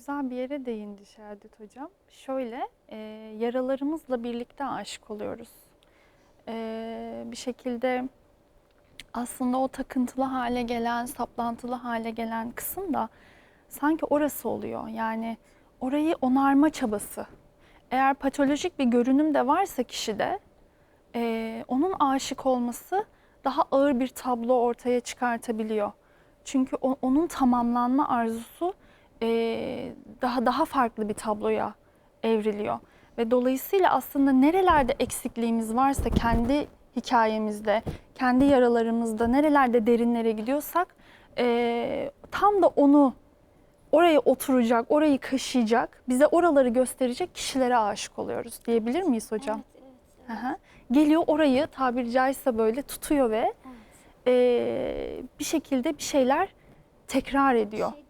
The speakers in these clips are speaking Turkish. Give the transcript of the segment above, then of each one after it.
güzel bir yere değindi Şehadet Hocam. Şöyle, e, yaralarımızla birlikte aşık oluyoruz. E, bir şekilde aslında o takıntılı hale gelen, saplantılı hale gelen kısım da sanki orası oluyor. Yani orayı onarma çabası. Eğer patolojik bir görünüm de varsa kişide, e, onun aşık olması daha ağır bir tablo ortaya çıkartabiliyor. Çünkü o- onun tamamlanma arzusu e, daha daha farklı bir tabloya evriliyor. Ve dolayısıyla aslında nerelerde eksikliğimiz varsa kendi hikayemizde, kendi yaralarımızda nerelerde derinlere gidiyorsak e, tam da onu oraya oturacak, orayı kaşıyacak, bize oraları gösterecek kişilere aşık oluyoruz diyebilir miyiz hocam? Evet, evet. Hı. Geliyor orayı tabiri caizse böyle tutuyor ve evet. e, bir şekilde bir şeyler tekrar ediyor. Şey hocam hani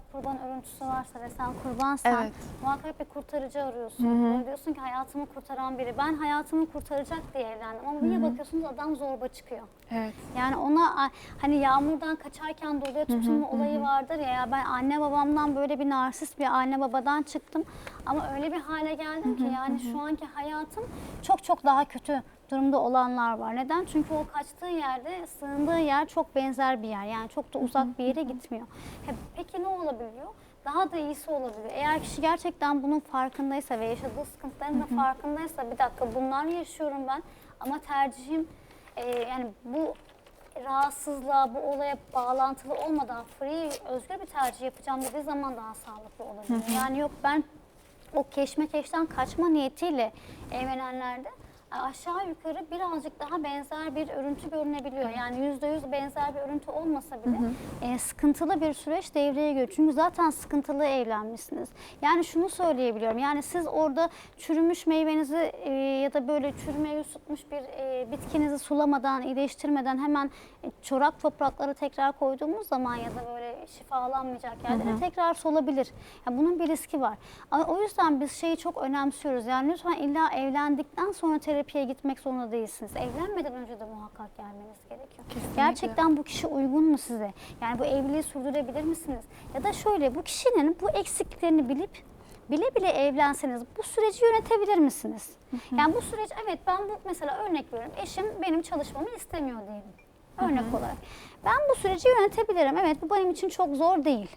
mesela kurban örüntüsü varsa ve sen kurbansan Evet. muhakkak bir kurtarıcı arıyorsun. Böyle diyorsun ki hayatımı kurtaran biri. Ben hayatımı kurtaracak diye evlendim ama bir bakıyorsunuz adam zorba çıkıyor. Evet. Yani ona a- hani yağmurdan kaçarken doluya tutunma olayı vardır ya, ya ben anne babamdan böyle bir narsist bir anne babadan çıktım ama öyle bir hale geldim ki yani şu anki hayatım çok çok daha kötü durumda olanlar var. Neden? Çünkü o kaçtığı yerde sığındığı yer çok benzer bir yer. Yani çok da uzak bir yere gitmiyor. He, peki ne olabiliyor? Daha da iyisi olabilir. Eğer kişi gerçekten bunun farkındaysa ve yaşadığı sıkıntıların da farkındaysa bir dakika bunlar yaşıyorum ben ama tercihim e, yani bu rahatsızlığa, bu olaya bağlantılı olmadan free, özgür bir tercih yapacağım dediği zaman daha sağlıklı olabilir. Yani yok ben o keşmekeşten kaçma niyetiyle evlenenlerde aşağı yukarı birazcık daha benzer bir örüntü görünebiliyor. Yani yüzde yüz benzer bir örüntü olmasa bile e, sıkıntılı bir süreç devreye giriyor. Çünkü zaten sıkıntılı evlenmişsiniz. Yani şunu söyleyebiliyorum. Yani siz orada çürümüş meyvenizi e, ya da böyle çürüme yüz tutmuş bir e, bitkinizi sulamadan, iyileştirmeden hemen e, çorak topraklara tekrar koyduğumuz zaman ya da böyle şifalanmayacak yerlere tekrar solabilir. Yani bunun bir riski var. Ama o yüzden biz şeyi çok önemsiyoruz. Yani lütfen illa evlendikten sonra terapiye gitmek zorunda değilsiniz. Evlenmeden önce de muhakkak gelmeniz gerekiyor. Kesinlikle. Gerçekten bu kişi uygun mu size? Yani bu evliliği sürdürebilir misiniz? Ya da şöyle bu kişinin bu eksiklerini bilip bile bile evlenseniz bu süreci yönetebilir misiniz? Yani bu süreç evet ben bu mesela örnek veriyorum. Eşim benim çalışmamı istemiyor diyelim. Örnek olarak. Ben bu süreci yönetebilirim. Evet bu benim için çok zor değil.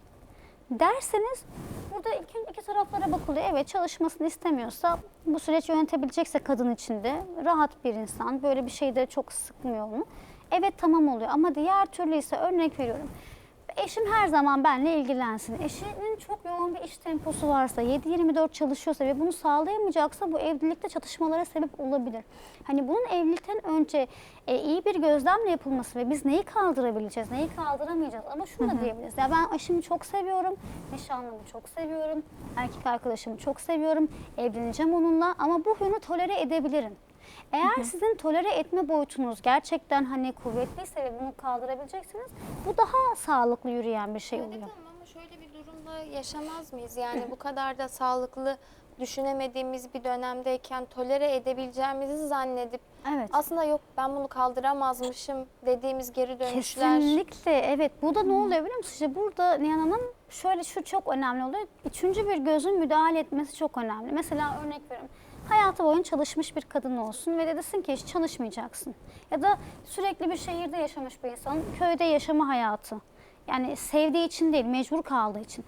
Derseniz burada iki, iki taraflara bakılıyor. Evet çalışmasını istemiyorsa bu süreç yönetebilecekse kadın için de rahat bir insan. Böyle bir şey de çok sıkmıyor onu. Evet tamam oluyor ama diğer türlü ise örnek veriyorum. Eşim her zaman benimle ilgilensin. Eşinin çok yoğun bir iş temposu varsa, 7-24 çalışıyorsa ve bunu sağlayamayacaksa bu evlilikte çatışmalara sebep olabilir. Hani bunun evlilikten önce e, iyi bir gözlemle yapılması ve biz neyi kaldırabileceğiz, neyi kaldıramayacağız. Ama şunu da diyebiliriz. Ya ben eşimi çok seviyorum, nişanlımı çok seviyorum, erkek arkadaşımı çok seviyorum, evleneceğim onunla ama bu huyunu tolere edebilirim. Eğer sizin tolere etme boyutunuz gerçekten hani kuvvetliyse ve bunu kaldırabileceksiniz, bu daha sağlıklı yürüyen bir şey Evet oluyor. hanım ama şöyle bir durumda yaşamaz mıyız? Yani bu kadar da sağlıklı düşünemediğimiz bir dönemdeyken tolere edebileceğimizi zannedip Evet. aslında yok ben bunu kaldıramazmışım dediğimiz geri dönüşler. Kesinlikle evet. Bu da ne oluyor biliyor musun? İşte burada Nihan Hanım şöyle şu çok önemli oluyor. Üçüncü bir gözün müdahale etmesi çok önemli. Mesela örnek veriyorum. Hayatı boyunca çalışmış bir kadın olsun ve de desin ki hiç çalışmayacaksın. Ya da sürekli bir şehirde yaşamış bir insan, köyde yaşama hayatı. Yani sevdiği için değil, mecbur kaldığı için.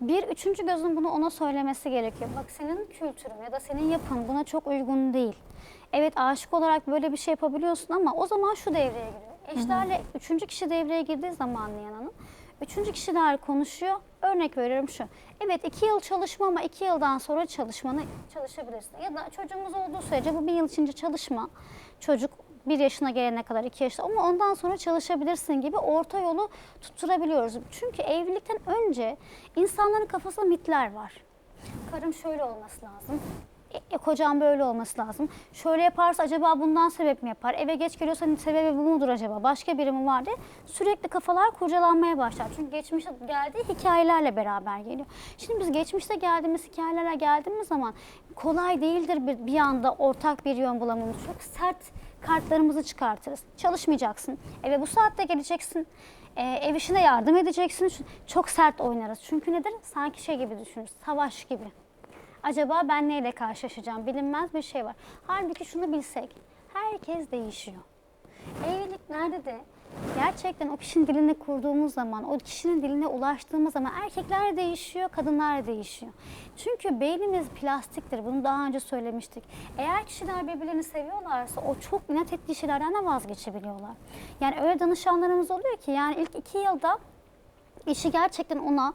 Bir üçüncü gözün bunu ona söylemesi gerekiyor. Bak senin kültürün ya da senin yapın buna çok uygun değil. Evet aşık olarak böyle bir şey yapabiliyorsun ama o zaman şu devreye giriyor. Eşlerle üçüncü kişi devreye girdiği zaman Nihan Hanım, üçüncü kişiler konuşuyor. Örnek veriyorum şu. Evet iki yıl çalışma ama iki yıldan sonra çalışmanı çalışabilirsin. Ya da çocuğumuz olduğu sürece bu bir yıl içince çalışma. Çocuk bir yaşına gelene kadar iki yaşta ama ondan sonra çalışabilirsin gibi orta yolu tutturabiliyoruz. Çünkü evlilikten önce insanların kafasında mitler var. Karım şöyle olması lazım. E, e, kocam böyle olması lazım. Şöyle yaparsa acaba bundan sebep mi yapar? Eve geç geliyorsa hani sebebi bu mudur acaba? Başka biri mi var diye sürekli kafalar kurcalanmaya başlar. Çünkü geçmişte geldiği hikayelerle beraber geliyor. Şimdi biz geçmişte geldiğimiz hikayelerle geldiğimiz zaman kolay değildir bir, bir anda ortak bir yön bulamamız. Çok sert kartlarımızı çıkartırız. Çalışmayacaksın. Eve bu saatte geleceksin. e, ev işine yardım edeceksin. Çok sert oynarız. Çünkü nedir? Sanki şey gibi düşünürüz. Savaş gibi. Acaba ben neyle karşılaşacağım? Bilinmez bir şey var. Halbuki şunu bilsek. Herkes değişiyor. Evliliklerde de gerçekten o kişinin dilini kurduğumuz zaman, o kişinin diline ulaştığımız zaman erkekler de değişiyor, kadınlar değişiyor. Çünkü beynimiz plastiktir. Bunu daha önce söylemiştik. Eğer kişiler birbirlerini seviyorlarsa o çok inat ettiği şeylerden de vazgeçebiliyorlar. Yani öyle danışanlarımız oluyor ki yani ilk iki yılda işi gerçekten ona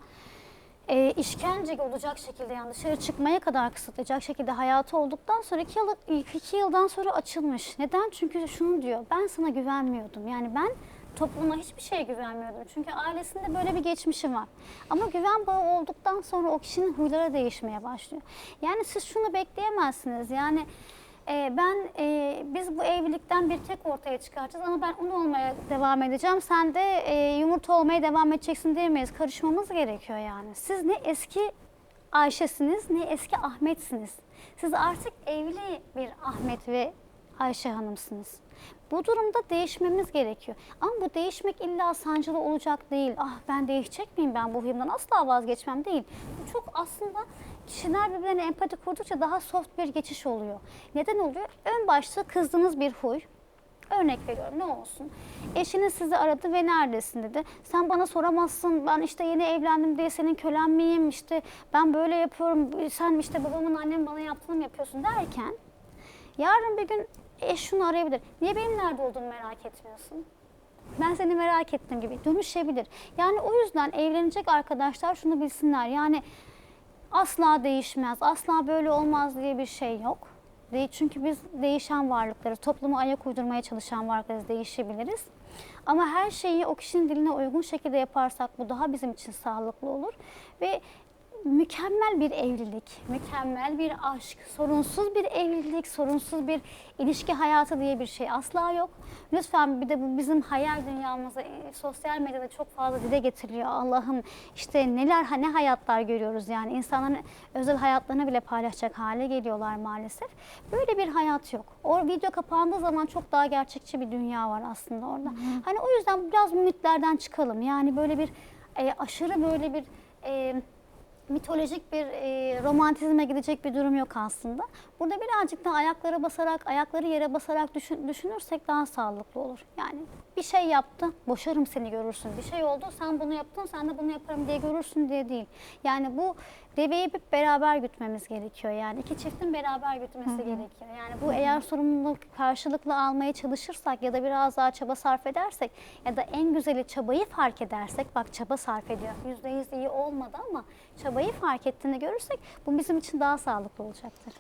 e, işkence olacak şekilde yani dışarı çıkmaya kadar kısıtlayacak şekilde hayatı olduktan sonra iki, yıl, iki yıldan sonra açılmış. Neden? Çünkü şunu diyor ben sana güvenmiyordum. Yani ben topluma hiçbir şeye güvenmiyordum. Çünkü ailesinde böyle bir geçmişi var. Ama güven bağı olduktan sonra o kişinin huyları değişmeye başlıyor. Yani siz şunu bekleyemezsiniz. Yani e, ben e, biz bu evlilikten bir tek ortaya çıkartacağız ama ben un olmaya devam edeceğim. Sen de e, yumurta olmaya devam edeceksin diyemeyiz. Karışmamız gerekiyor yani. Siz ne eski Ayşe'siniz ne eski Ahmet'siniz. Siz artık evli bir Ahmet ve Ayşe Hanım'sınız. Bu durumda değişmemiz gerekiyor. Ama bu değişmek illa sancılı olacak değil. Ah ben değişecek miyim ben bu huyumdan asla vazgeçmem değil. Bu çok aslında kişiler birbirlerine empati kurdukça daha soft bir geçiş oluyor. Neden oluyor? Ön başta kızdığınız bir huy, Örnek veriyorum ne olsun. Eşiniz sizi aradı ve neredesin dedi. Sen bana soramazsın. Ben işte yeni evlendim diye senin kölen miyim? İşte ben böyle yapıyorum. Sen işte babamın annemin bana yaptığını yapıyorsun derken yarın bir gün eş şunu arayabilir. Niye benim nerede olduğumu merak etmiyorsun? Ben seni merak ettiğim gibi dönüşebilir. Yani o yüzden evlenecek arkadaşlar şunu bilsinler. Yani asla değişmez, asla böyle olmaz diye bir şey yok. Değil, çünkü biz değişen varlıklarız, topluma ayak uydurmaya çalışan varlıklarız, değişebiliriz. Ama her şeyi o kişinin diline uygun şekilde yaparsak bu daha bizim için sağlıklı olur. Ve mükemmel bir evlilik, mükemmel bir aşk, sorunsuz bir evlilik, sorunsuz bir ilişki hayatı diye bir şey asla yok. Lütfen bir de bu bizim hayal dünyamıza e, sosyal medyada çok fazla dile getiriliyor. Allah'ım işte neler ne hayatlar görüyoruz yani insanların özel hayatlarını bile paylaşacak hale geliyorlar maalesef. Böyle bir hayat yok. O video kapandığı zaman çok daha gerçekçi bir dünya var aslında orada. Hani o yüzden biraz mitlerden çıkalım. Yani böyle bir e, aşırı böyle bir e, mitolojik bir e, romantizme gidecek bir durum yok aslında. Burada birazcık da ayaklara basarak, ayakları yere basarak düşün- düşünürsek daha sağlıklı olur. Yani bir şey yaptı, boşarım seni görürsün. Bir şey oldu, sen bunu yaptın, sen de bunu yaparım diye görürsün diye değil. Yani bu deveyi hep beraber gütmemiz gerekiyor. Yani iki çiftin beraber gütmesi gerekiyor. Yani bu eğer sorumluluk karşılıklı almaya çalışırsak ya da biraz daha çaba sarf edersek ya da en güzeli çabayı fark edersek, bak çaba sarf ediyor. Yüzde yüz iyi olmadı ama çabayı fark ettiğini görürsek bu bizim için daha sağlıklı olacaktır.